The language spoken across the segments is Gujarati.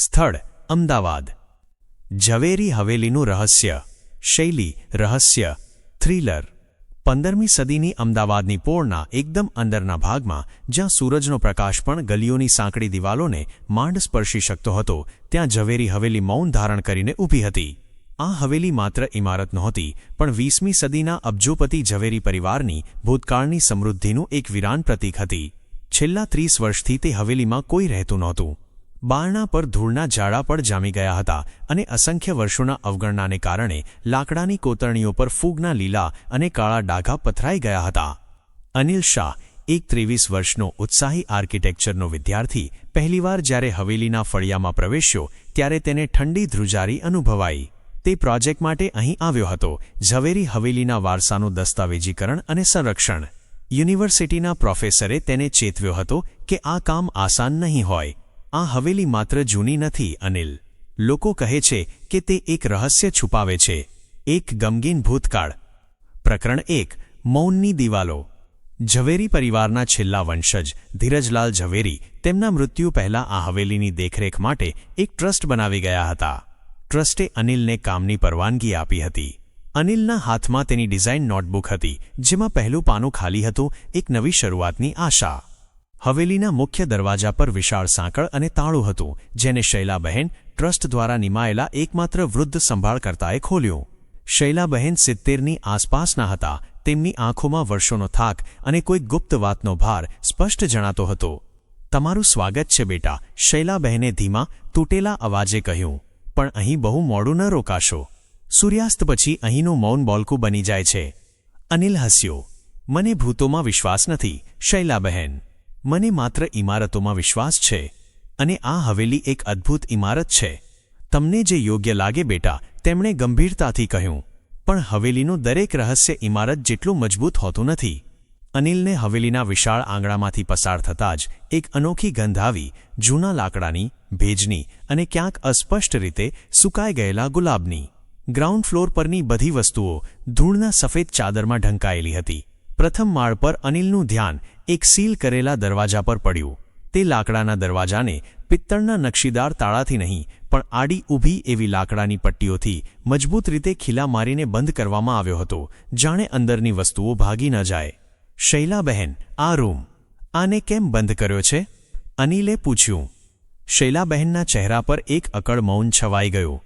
સ્થળ, અમદાવાદ. ઝવેરી હવેલીનું રહસ્ય, શૈલી, રહસ્ય, થ્રિલર. પંદરમી સદીની અમદાવાદની પોળના એકદમ અંદરના ભાગમાં, જ્યાં સૂરજનો પ્રકાશ પણ ગલીઓની સાંકડી દિવાલોને માંડ સ્પર્શી શકતો હતો, ત્યાં ઝવેરી હવેલી મૌન ધારણ કરીને ઊભી હતી. આ હવેલી માત્ર ઇમારત નહોતી, પણ વીસમી સદીના અબજોપતિ ઝવેરી પરિવારની ભૂતકાળની સમૃદ્ધિનું એક વિરાન પ્રતીક હતી. છેલ્લા ત્રીસ વર્ષથી તે હવેલીમાં કોઈ રહેતું નહોતું. બારણા પર ધૂળના ઝાડા પણ જામી ગયા હતા અને અસંખ્ય વર્ષોના અવગણનાને કારણે લાકડાની કોતરણીઓ પર ફૂગના લીલા અને કાળા ડાઘા પથરાઈ ગયા હતા. અનિલ શાહ, એક ત્રેવીસ વર્ષનો ઉત્સાહી આર્કિટેક્ચરનો વિદ્યાર્થી, પહેલીવાર જ્યારે હવેલીના ફળિયામાં પ્રવેશ્યો, ત્યારે તેને ઠંડી ધ્રુજારી અનુભવાઈ. તે પ્રોજેક્ટ માટે અહીં આવ્યો હતો, ઝવેરી હવેલીના વારસાનું દસ્તાવેજીકરણ અને સંરક્ષણ. યુનિવર્સિટીના પ્રોફેસરે તેને ચેતવ્યો હતો કે આ કામ આસાન નહીં હોય. આ હવેલી માત્ર જૂની નથી, અનિલ. લોકો કહે છે કે તે એક રહસ્ય છુપાવે છે. એક ગમગીન ભૂતકાળ. પ્રકરણ એક, મૌનની દિવાલો. ઝવેરી પરિવારના છેલ્લા વંશજ, ધીરજલાલ ઝવેરી, તેમના મૃત્યુ પહેલાં આ હવેલીની દેખરેખ માટે એક ટ્રસ્ટ બનાવી ગયા હતા. ટ્રસ્ટે અનિલને કામની પરવાનગી આપી હતી. અનિલના હાથમાં તેની ડિઝાઇન નોટબુક હતી, જેમાં પહેલું પાનું ખાલી હતું, એક નવી શરૂઆતની આશા. હવેલીના મુખ્ય દરવાજા પર વિશાળ સાંકળ અને તાળું હતું, જેને શૈલાબહેન ટ્રસ્ટ દ્વારા નિમાયેલા એકમાત્ર વૃદ્ધ સંભાળકર્તાએ ખોલ્યું. શૈલાબહેન સિત્તેરની આસપાસના હતા, તેમની આંખોમાં વર્ષોનો થાક અને કોઈ ગુપ્ત વાતનો ભાર સ્પષ્ટ જણાતો હતો. તમારું સ્વાગત છે બેટા, શૈલાબહેને ધીમા, તૂટેલા અવાજે કહ્યું. પણ અહીં બહુ મોડું ન રોકાશો. સૂર્યાસ્ત પછી અહીંનું મૌન બોલકું બની જાય છે. અનિલ હસ્યો. મને ભૂતોમાં વિશ્વાસ નથી, શૈલાબહેન. મને માત્ર ઇમારતોમાં વિશ્વાસ છે અને આ હવેલી એક અદ્ભુત ઇમારત છે. તમને જે યોગ્ય લાગે બેટા, તેમણે ગંભીરતાથી કહ્યું, પણ હવેલીનું દરેક રહસ્ય ઇમારત જેટલું મજબૂત હોતું નથી. અનિલને હવેલીના વિશાળ આંગણામાંથી પસાર થતાં જ એક અનોખી ગંધ આવી, જૂના લાકડાની, ભેજની અને ક્યાંક અસ્પષ્ટ રીતે સુકાઈ ગયેલા ગુલાબની. ગ્રાઉન્ડ ફ્લોર પરની બધી વસ્તુઓ ધૂળના સફેદ ચાદરમાં ઢંકાયેલી હતી. પ્રથમ માળ પર અનિલનું ધ્યાન એક સીલ કરેલા દરવાજા પર પડ્યું. તે લાકડાના દરવાજાને પિત્તળના નકશીદાર તાળાથી નહીં, પણ આડી ઊભી એવી લાકડાની પટ્ટીઓથી મજબૂત રીતે ખીલા મારીને બંધ કરવામાં આવ્યો હતો, જાણે અંદરની વસ્તુઓ ભાગી ન જાય. શૈલાબહેન આ રૂમ, આને કેમ બંધ કર્યો છે? અનિલે પૂછ્યું. શૈલાબહેનના ચહેરા પર એક અકળ મૌન છવાઈ ગયો.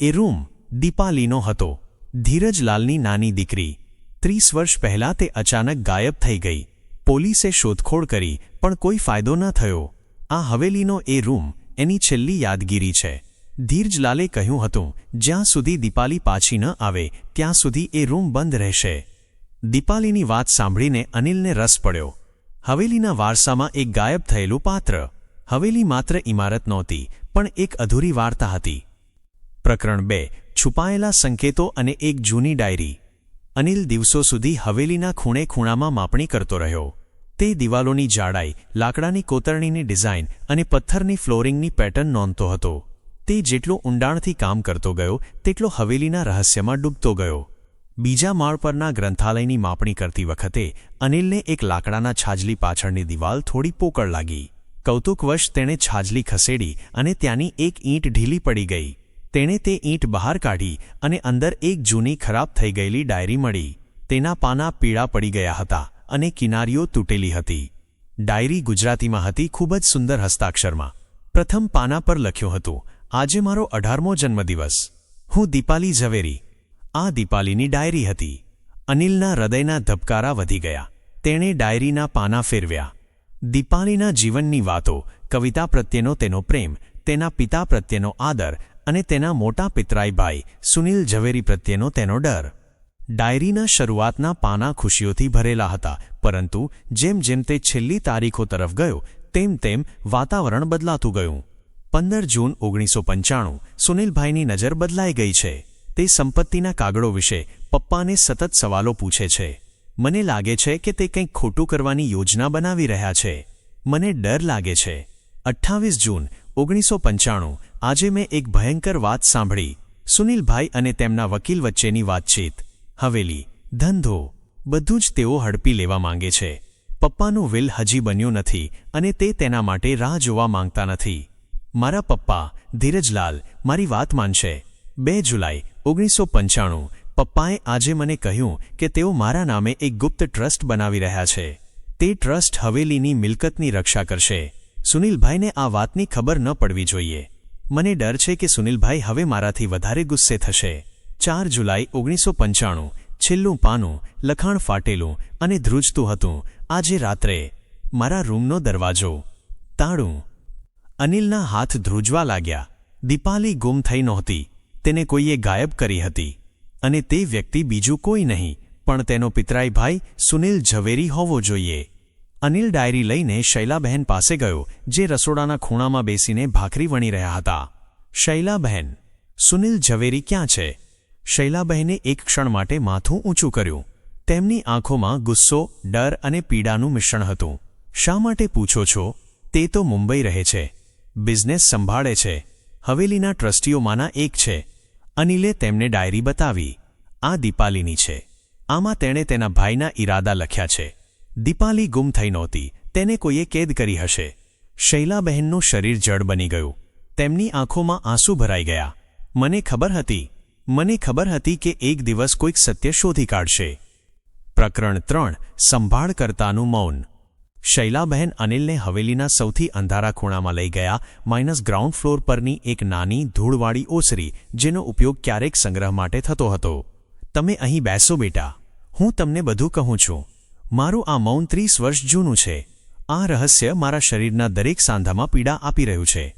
એ રૂમ દીપાલીનો હતો. ધીરજલાલની નાની દીકરી ત્રીસ વર્ષ પહેલાં તે અચાનક ગાયબ થઈ ગઈ. પોલીસે શોધખોળ કરી, પણ કોઈ ફાયદો ન થયો. આ હવેલીનો એ રૂમ, એની છેલ્લી યાદગીરી છે. ધીરજલાલે કહ્યું હતું, જ્યાં સુધી દીપાલી પાછી ન આવે, ત્યાં સુધી એ રૂમ બંધ રહેશે. દીપાલીની વાત સાંભળીને અનિલને રસ પડ્યો. હવેલીના વારસામાં એક ગાયબ થયેલું પાત્ર. હવેલી માત્ર ઇમારત નહોતી, પણ એક અધૂરી વાર્તા હતી. પ્રકરણ બે, છુપાયેલા સંકેતો અને એક જૂની ડાયરી. અનિલ દિવસો સુધી હવેલીના ખૂણે ખૂણામાં માપણી કરતો રહ્યો. તે દિવાલોની જાડાઈ, લાકડાની કોતરણીની ડિઝાઇન અને પથ્થરની ફ્લોરિંગની પેટર્ન નોંધતો હતો. તે જેટલો ઊંડાણથી કામ કરતો ગયો, તેટલો હવેલીના રહસ્યમાં ડૂબતો ગયો. બીજા માળ પરના ગ્રંથાલયની માપણી કરતી વખતે અનિલને એક લાકડાના છાજલી પાછળની દિવાલ થોડી પોકળ લાગી. કૌતુકવશ તેણે છાજલી ખસેડી અને ત્યાંની એક ઈંટ ઢીલી પડી ગઈ. તેણે તે ઈંટ બહાર કાઢી અને અંદર એક જૂની ખરાબ થઈ ગયેલી ડાયરી મળી. તેના પાના પીળા પડી ગયા હતા અને કિનારીઓ તૂટેલી હતી. ડાયરી ગુજરાતીમાં હતી ખૂબ જ સુંદર હસ્તાક્ષરમાં. પ્રથમ પાના પર લખ્યું હતું, આજે મારો અઢારમો જન્મદિવસ. હું દીપાલી ઝવેરી. આ દીપાલીની ડાયરી હતી. અનિલના હૃદયના ધબકારા વધી ગયા. તેણે ડાયરીના પાના ફેરવ્યા. દીપાલીના જીવનની વાતો, કવિતા પ્રત્યેનો તેનો પ્રેમ, તેના પિતા પ્રત્યેનો આદર અને તેના મોટા પિતરાઈભાઈ સુનિલ ઝવેરી પ્રત્યેનો તેનો ડર. ડાયરીના શરૂઆતના પાના ખુશીઓથી ભરેલા હતા, પરંતુ જેમ જેમ તે છેલ્લી તારીખો તરફ ગયો, તેમ તેમ વાતાવરણ બદલાતું ગયું. પંદર જૂન ઓગણીસો પંચાણું, સુનિલભાઈની નજર બદલાઈ ગઈ છે. તે સંપત્તિના કાગળો વિશે પપ્પાને સતત સવાલો પૂછે છે. મને લાગે છે કે તે કંઈક ખોટું કરવાની યોજના બનાવી રહ્યા છે. મને ડર લાગે છે. અઠ્ઠાવીસ જૂન ઓગણીસો પંચાણું આજે મેં એક ભયંકર વાત સાંભળી. સુનિલભાઈ અને તેમના વકીલ વચ્ચેની વાતચીત. હવેલી, ધંધો. બધું જ તેઓ હડપી લેવા માંગે છે. પપ્પાનું વિલ હજી બન્યું નથી અને તે તેના માટે રાહ જોવા માંગતા નથી. મારા પપ્પા, ધીરજલાલ, મારી વાત માનશે. બે જુલાઈ, ઓગણીસો પંચાણું. પપ્પાએ આજે મને કહ્યું કે તેઓ મારા નામે એક ગુપ્ત ટ્રસ્ટ બનાવી રહ્યા છે. તે ટ્રસ્ટ હવેલીની મિલકતની રક્ષા કરશે. સુનિલભાઈને આ વાતની ખબર ન પડવી જોઈએ. મને ડર છે કે સુનિલભાઈ હવે મારાથી વધારે ગુસ્સે થશે. ચાર જુલાઈ, ઓગણીસો પંચાણું, છેલ્લું પાનું, લખાણ ફાટેલું અને ધ્રુજતું હતું. આજે રાત્રે મારા રૂમનો દરવાજો તાળું અનિલના હાથ ધ્રુજવા લાગ્યા. દીપાલી ગુમ થઈ નહોતી. તેને કોઈએ ગાયબ કરી હતી. અને તે વ્યક્તિ બીજું કોઈ નહીં, પણ તેનો પિતરાઈ ભાઈ સુનિલ ઝવેરી હોવો જોઈએ. અનિલ ડાયરી લઈને શૈલાબહેન પાસે ગયો, જે રસોડાના ખૂણામાં બેસીને ભાખરી વણી રહ્યા હતા. શૈલાબહેન, સુનિલ ઝવેરી ક્યાં છે? શૈલાબહેને એક ક્ષણ માટે માથું ઊંચું કર્યું. તેમની આંખોમાં ગુસ્સો, ડર અને પીડાનું મિશ્રણ હતું. શા માટે પૂછો છો? તે તો મુંબઈ રહે છે. બિઝનેસ સંભાળે છે. હવેલીના ટ્રસ્ટીઓમાંના એક છે. અનિલે તેમને ડાયરી બતાવી. આ દીપાલીની છે. આમાં તેણે તેના ભાઈના ઈરાદા લખ્યા છે. દીપાલી ગુમ થઈ નહોતી. તેને કોઈએ કેદ કરી હશે. શૈલાબહેનનું શરીર જડ બની ગયું. તેમની આંખોમાં આંસુ ભરાઈ ગયા. મને ખબર હતી. મને ખબર હતી કે એક દિવસ કોઈક સત્ય શોધી કાઢશે. પ્રકરણ ત્રણ, સંભાળકર્તાનું મૌન. શૈલાબહેન અનિલને હવેલીના સૌથી અંધારા ખૂણામાં લઈ ગયા, માઇનસ ગ્રાઉન્ડ ફ્લોર પરની એક નાની, ધૂળવાળી ઓસરી, જેનો ઉપયોગ ક્યારેક સંગ્રહ માટે થતો હતો. તમે અહીં બેસો બેટા. હું તમને બધું કહું છું. મારું આ મૌન ત્રીસ વર્ષ જૂનું છે. આ રહસ્ય મારા શરીરના દરેક સાંધામાં પીડા આપી રહ્યું છે.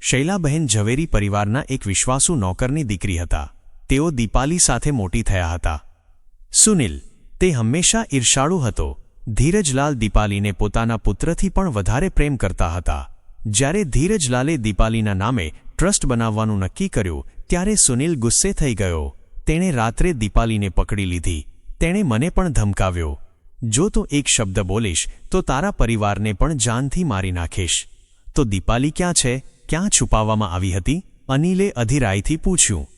શૈલાબહેન ઝવેરી પરિવારના એક વિશ્વાસુ નોકરની દીકરી હતા. તેઓ દીપાલી સાથે મોટી થયા હતા. સુનિલ, તે હંમેશા ઈર્ષાળુ હતો. ધીરજલાલ દીપાલીને પોતાના પુત્રથી પણ વધારે પ્રેમ કરતા હતા. જ્યારે ધીરજલાલે દીપાલીના નામે ટ્રસ્ટ બનાવવાનું નક્કી કર્યું, ત્યારે સુનિલ ગુસ્સે થઈ ગયો. તેણે રાત્રે દીપાલીને પકડી લીધી. તેણે મને પણ ધમકાવ્યો. જો તું એક શબ્દ બોલીશ, તો તારા પરિવારને પણ જાનથી મારી નાખીશ. તો દીપાલી ક્યાં છે? ક્યાં છુપાવવામાં આવી હતી? અનિલે અધિરાયથી પૂછ્યું.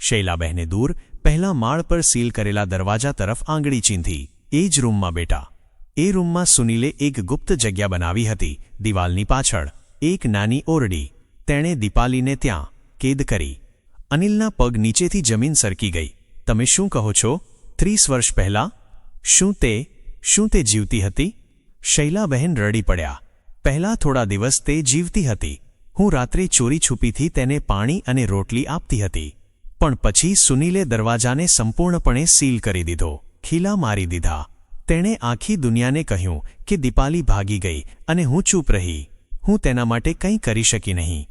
શૈલાબહેને દૂર, પહેલા માળ પર સીલ કરેલા દરવાજા તરફ આંગળી ચીંધી. એ જ રૂમમાં બેટા એ રૂમમાં સુનિલે એક ગુપ્ત જગ્યા બનાવી હતી, દિવાલની પાછળ. એક નાની ઓરડી. તેણે દીપાલીને ત્યાં કેદ કરી. અનિલના પગ નીચેથી જમીન સરકી ગઈ. તમે શું કહો છો? ત્રીસ વર્ષ પહેલાં? શું તે શું તે જીવતી હતી? શૈલાબહેન રડી પડ્યા. પહેલા થોડા દિવસ તે જીવતી હતી. હું રાત્રે ચોરી છુપીથી તેને પાણી અને રોટલી આપતી હતી. પણ પછી સુનીલે દરવાજાને સંપૂર્ણપણે સીલ કરી દીધો. ખીલા મારી દીધા. તેણે આખી દુનિયાને કહ્યું કે દીપાલી ભાગી ગઈ અને હું ચૂપ રહી. હું તેના માટે કંઈ કરી શકી નહીં.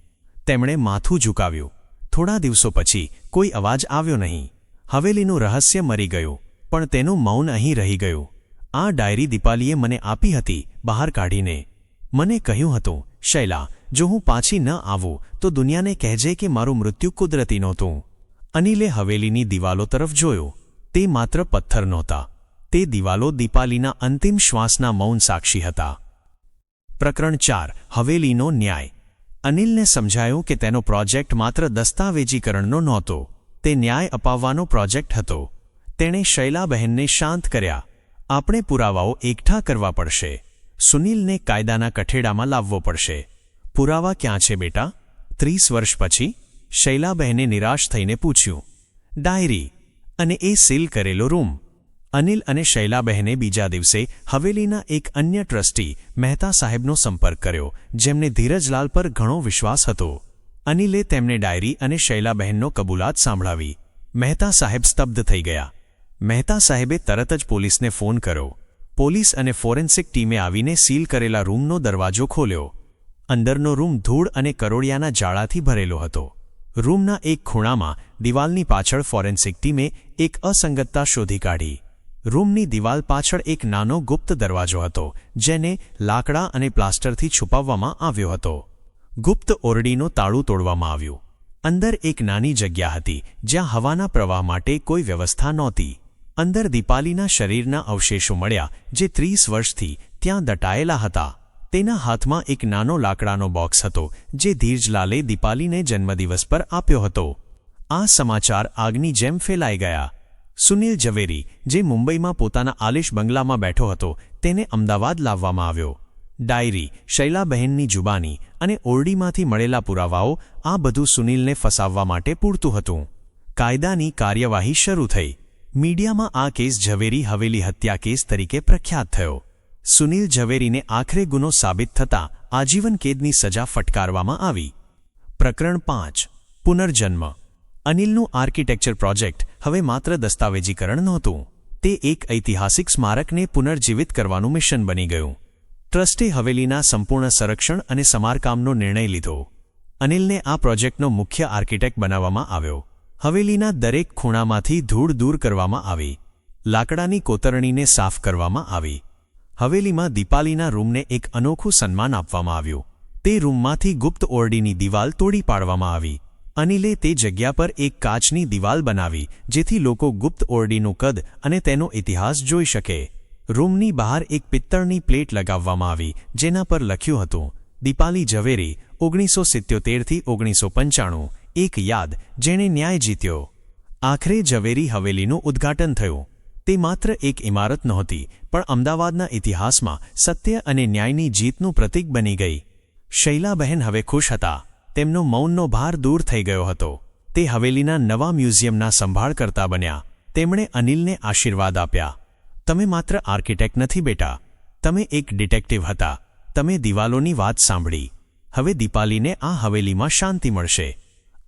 તેમણે માથું ઝુકાવ્યું. થોડા દિવસો પછી કોઈ અવાજ આવ્યો નહીં. હવેલીનું રહસ્ય મરી ગયું, પણ તેનું મૌન અહીં રહી ગયું. આ ડાયરી દીપાલીએ મને આપી હતી બહાર કાઢીને. મને કહ્યું હતું, શૈલા, જો હું પાછી ન આવું, તો દુનિયાને કહેજે કે મારું મૃત્યુ કુદરતી નહોતું. અનિલે હવેલીની દિવાલો તરફ જોયો. તે માત્ર પથ્થર નહોતા. તે દિવાલો દીપાલીના અંતિમ શ્વાસના મૌન સાક્ષી હતા. પ્રકરણ ચાર, હવેલીનો ન્યાય. અનિલને સમજાયું કે તેનો પ્રોજેક્ટ માત્ર દસ્તાવેજીકરણનો નહોતો. તે ન્યાય અપાવવાનો પ્રોજેક્ટ હતો. તેણે શૈલાબહેનને શાંત કર્યા. આપણે પુરાવાઓ એકઠા કરવા પડશે. સુનિલને કાયદાના કઠેડામાં લાવવો પડશે. પુરાવા ક્યાં છે બેટા? ત્રીસ વર્ષ પછી શૈલાબહેને નિરાશ થઈને પૂછ્યું. ડાયરી અને એ સીલ કરેલો રૂમ. અનિલ અને શૈલાબહેને બીજા દિવસે હવેલીના એક અન્ય ટ્રસ્ટી મહેતા સાહેબનો સંપર્ક કર્યો, જેમને ધીરજલાલ પર ઘણો વિશ્વાસ હતો. અનિલે તેમને ડાયરી અને શૈલાબહેનનો કબૂલાત સાંભળાવી. મહેતા સાહેબ સ્તબ્ધ થઈ ગયા. મહેતા સાહેબે તરત જ પોલીસને ફોન કર્યો. પોલીસ અને ફોરેન્સિક ટીમે આવીને સીલ કરેલા રૂમનો દરવાજો ખોલ્યો. અંદરનો રૂમ ધૂળ અને કરોડિયાના જાળાથી ભરેલો હતો. રૂમના એક ખૂણામાં દિવાલની પાછળ ફોરેન્સિક ટીમે એક અસંગતતા શોધી કાઢી. રૂમની દિવાલ પાછળ એક નાનો ગુપ્ત દરવાજો હતો, જેને લાકડા અને પ્લાસ્ટરથી છુપાવવામાં આવ્યો હતો. ગુપ્ત ઓરડીનો તાળું તોડવામાં આવ્યું. અંદર એક નાની જગ્યા હતી, જ્યાં હવાના પ્રવાહ માટે કોઈ વ્યવસ્થા નહોતી. અંદર દીપાલીના શરીરના અવશેષો મળ્યા, જે ત્રીસ વર્ષથી ત્યાં દટાયેલા હતા. તેના હાથમાં એક નાનો લાકડાનો બોક્સ હતો, જે ધીરજલાલે દીપાલીને જન્મદિવસ પર આપ્યો હતો. આ સમાચાર આગની જેમ ફેલાઈ ગયા. સુનિલ ઝવેરી, જે મુંબઈમાં પોતાના આલિશ બંગલામાં બેઠો હતો, તેને અમદાવાદ લાવવામાં આવ્યો. ડાયરી, શૈલાબહેનની જુબાની અને ઓરડીમાંથી મળેલા પુરાવાઓ આ બધું સુનિલને ફસાવવા માટે પૂરતું હતું. કાયદાની કાર્યવાહી શરૂ થઈ. મીડિયામાં આ કેસ ઝવેરી હવેલી હત્યા કેસ તરીકે પ્રખ્યાત થયો. સુનિલ ઝવેરીને આખરે ગુનો સાબિત થતાં આજીવન કેદની સજા ફટકારવામાં આવી. પ્રકરણ પાંચ, પુનર્જન્મ. અનિલનું આર્કિટેક્ચર પ્રોજેક્ટ હવે માત્ર દસ્તાવેજીકરણ નહોતું. તે એક ઐતિહાસિક સ્મારકને પુનર્જીવિત કરવાનું મિશન બની ગયું. ટ્રસ્ટે હવેલીના સંપૂર્ણ સંરક્ષણ અને સમારકામનો નિર્ણય લીધો. અનિલને આ પ્રોજેક્ટનો મુખ્ય આર્કિટેક્ટ બનાવવામાં આવ્યો. હવેલીના દરેક ખૂણામાંથી ધૂળ દૂર કરવામાં આવી. લાકડાની કોતરણીને સાફ કરવામાં આવી. હવેલીમાં દીપાલીના રૂમને એક અનોખું સન્માન આપવામાં આવ્યું. તે રૂમમાંથી ગુપ્ત ઓરડીની દિવાલ તોડી પાડવામાં આવી. અનિલે તે જગ્યા પર એક કાચની દિવાલ બનાવી, જેથી લોકો ગુપ્ત ઓરડીનું કદ અને તેનો ઇતિહાસ જોઈ શકે. રૂમની બહાર એક પિત્તળની પ્લેટ લગાવવામાં આવી, જેના પર લખ્યું હતું, દીપાલી ઝવેરી, ઓગણીસો સિત્યોતેરથી ઓગણીસો પંચાણું. એક યાદ જેણે ન્યાય જીત્યો. આખરે ઝવેરી હવેલીનું ઉદ્ઘાટન થયું. તે માત્ર એક ઇમારત નહોતી, પણ અમદાવાદના ઇતિહાસમાં સત્ય અને ન્યાયની જીતનું પ્રતીક બની ગઈ. શૈલાબહેન હવે ખુશ હતા. તેમનો મૌનનો ભાર દૂર થઈ ગયો હતો. તે હવેલીના નવા મ્યુઝિયમના સંભાળકર્તા બન્યા. તેમણે અનિલને આશીર્વાદ આપ્યા. તમે માત્ર આર્કિટેક્ટ નથી બેટા. તમે એક ડિટેક્ટિવ હતા. તમે દિવાલોની વાત સાંભળી. હવે દીપાલીને આ હવેલીમાં શાંતિ મળશે.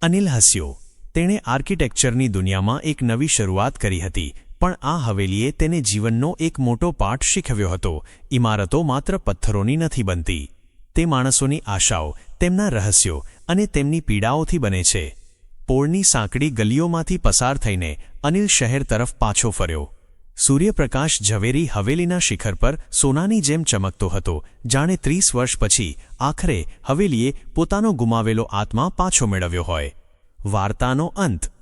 અનિલ હસ્યો. તેણે આર્કિટેક્ચરની દુનિયામાં એક નવી શરૂઆત કરી હતી, પણ આ હવેલીએ તેને જીવનનો એક મોટો પાઠ શીખવ્યો હતો. ઇમારતો માત્ર પથ્થરોની નથી બનતી. તે માણસોની આશાઓ, તેમના રહસ્યો અને તેમની પીડાઓથી બને છે. પોળની સાંકડી ગલીઓમાંથી પસાર થઈને અનિલ શહેર તરફ પાછો ફર્યો. સૂર્યપ્રકાશ ઝવેરી હવેલીના શિખર પર સોનાની જેમ ચમકતો હતો. જાણે ત્રીસ વર્ષ પછી આખરે હવેલીએ પોતાનો ગુમાવેલો આત્મા પાછો મેળવ્યો હોય. વાર્તાનો અંત.